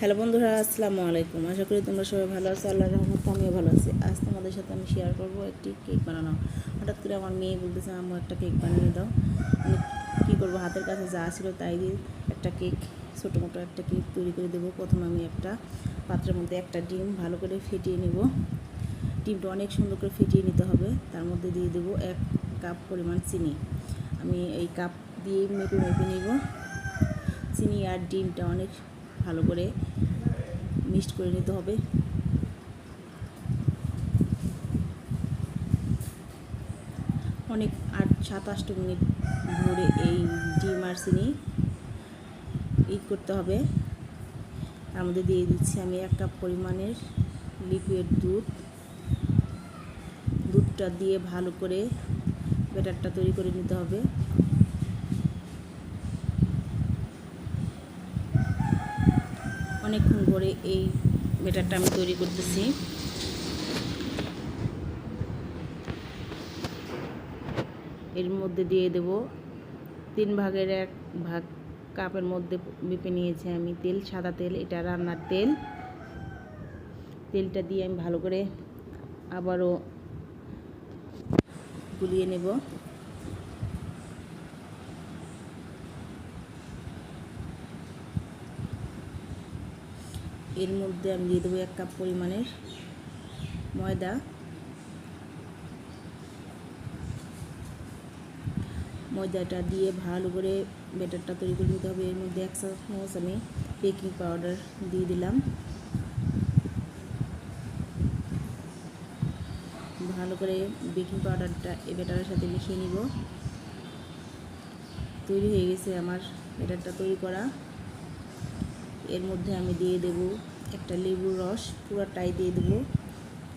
Hello বন্ধুরা, আসসালামু আলাইকুম। আশা করি তোমরা সবাই ভালো আছো আল্লাহ রহমত আমিও ভালো আছি। আজ তোমাদের সাথে আমি শেয়ার করব একটি কেক বানানো। হঠাৎ করে আমার মেয়ে বলতেছে, আম্মু, একটা কেক বানিয়ে দাও। আমি কী করব, হাতের কাছে যা ছিল তাই দিয়ে একটা কেক ছোটো মোটো একটা কেক তৈরি করে দেবো। প্রথমে আমি একটা পাত্রের মধ্যে একটা ডিম ভালো করে ফেটিয়ে নেব। ডিমটা অনেক সুন্দর করে ফেটিয়ে নিতে হবে। তার মধ্যে দিয়ে দেবো এক কাপ পরিমাণ চিনি। আমি এই কাপ দিয়ে মেপে মেপে নেব। চিনি আর ডিমটা অনেক ভালো করে মিক্সড করে নিতে হবে। অনেক আট সাতাশটা মিনিট ধরে এই ডিম আর চিনি ই করতে হবে। তার মধ্যে দিয়ে দিচ্ছি আমি এক কাপ পরিমাণের লিকুইড দুধ। দুধটা দিয়ে ভালো করে ব্যাটারটা তৈরি করে নিতে হবে। অনেকক্ষণ ধরে এই ব্যাটারটা আমি তৈরি করতেছি। এর মধ্যে দিয়ে দেব তিন ভাগের এক ভাগ কাপের মধ্যে মেপে নিয়েছি আমি তেল, সাদা তেল, এটা রান্নার তেল। তেলটা দিয়ে আমি ভালো করে আবারও গুলিয়ে নেব। এর মধ্যে আমি দিয়ে দেবো এক কাপ পরিমাণের ময়দা। ময়দাটা দিয়ে ভালো করে ব্যাটারটা তৈরি করে নিতে হবে। এর মধ্যে এক চামচ আমি বেকিং পাউডার দিয়ে দিলাম। ভালো করে বেকিং পাউডারটা এই ব্যাটারের সাথে মিশিয়ে নিব। তৈরি হয়ে গেছে আমার ব্যাটারটা তৈরি করা। এর মধ্যে আমি দিয়ে দেব একটা লেবুর রস, পুরোটাই দিয়ে দেবো।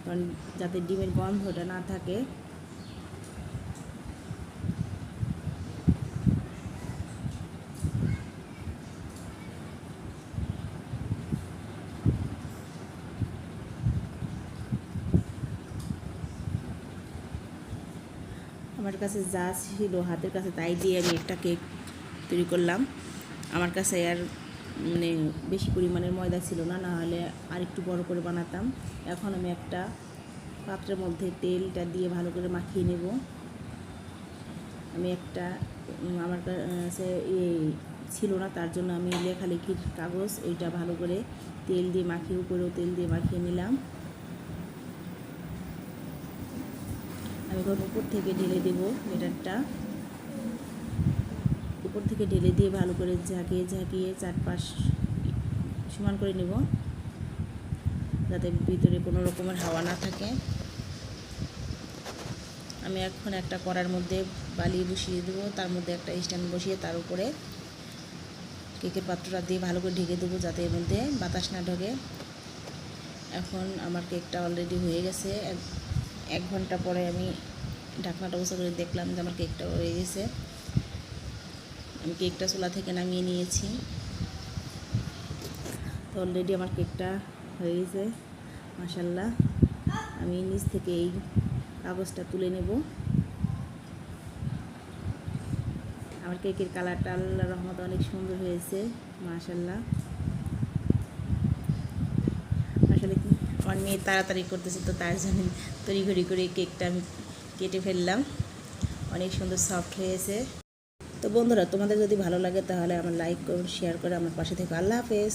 কারণ যাতে ডিমের গন্ধটা না থাকে। আমার কাছে যা ছিল হাতের কাছে তাই দিয়ে আমি একটা কেক তৈরি করলাম। আমার কাছে আর মানে বেশি পরিমাণের ময়দা ছিল না না হলে আর একটু বড় করে বানাতাম। এখন আমি একটা পাত্রের মধ্যে তেলটা দিয়ে ভালো করে মাখিয়ে নেব। আমি একটা আমার কাছে ছিল না, তার জন্য আমি লেখালেখির কাগজ, ওইটা ভালো করে তেল দিয়ে মাখিয়ে, উপরেও তেল দিয়ে মাখিয়ে নিলাম। আমি এখন উপর থেকে ঢেলে দেবো বেটারটা উপর থেকে ঢেলে দিয়ে ভালো করে ঝাঁকিয়ে ঝাঁকিয়ে চারপাশ সমান করে নেব, যাতে ভিতরে কোনো রকমের হাওয়া না থাকে। আমি এখন একটা কড়ার মধ্যে বালি বসিয়ে দেবো, তার মধ্যে একটা স্ট্যান্ড বসিয়ে তার উপরে কেকের পাত্রটা দিয়ে ভালো করে ঢেকে দেবো, যাতে এর মধ্যে বাতাস না ঢোকে। এখন আমার কেকটা অলরেডি হয়ে গেছে। এক ঘণ্টা পরে আমি ঢাকনাটা বসে করে দেখলাম যে আমার কেকটা হয়ে গেছে। আমি কেকটা চুলা থেকে নামিয়ে নিয়েছি। তো অলরেডি আমার কেকটা হয়ে গেছে মাসাল্লাহ আমি নিচ থেকে এই কাগজটা তুলে নেব। আমার কেকের কালারটা আল্লাহ রহমত অনেক সুন্দর হয়েছে মাশাল্লাহ আসলে কি, আমার মেয়ে তাড়াতাড়ি করতেছে তো তার জন্য তড়িঘড়ি করে কেকটা আমি কেটে ফেললাম। অনেক সুন্দর সফট হয়েছে। তো বন্ধুরা, তোমাদের যদি ভালো লাগে তাহলে আমার লাইক করুন শেয়ার করে আমার পাশে থেকে আল্লাহ হাফেজ।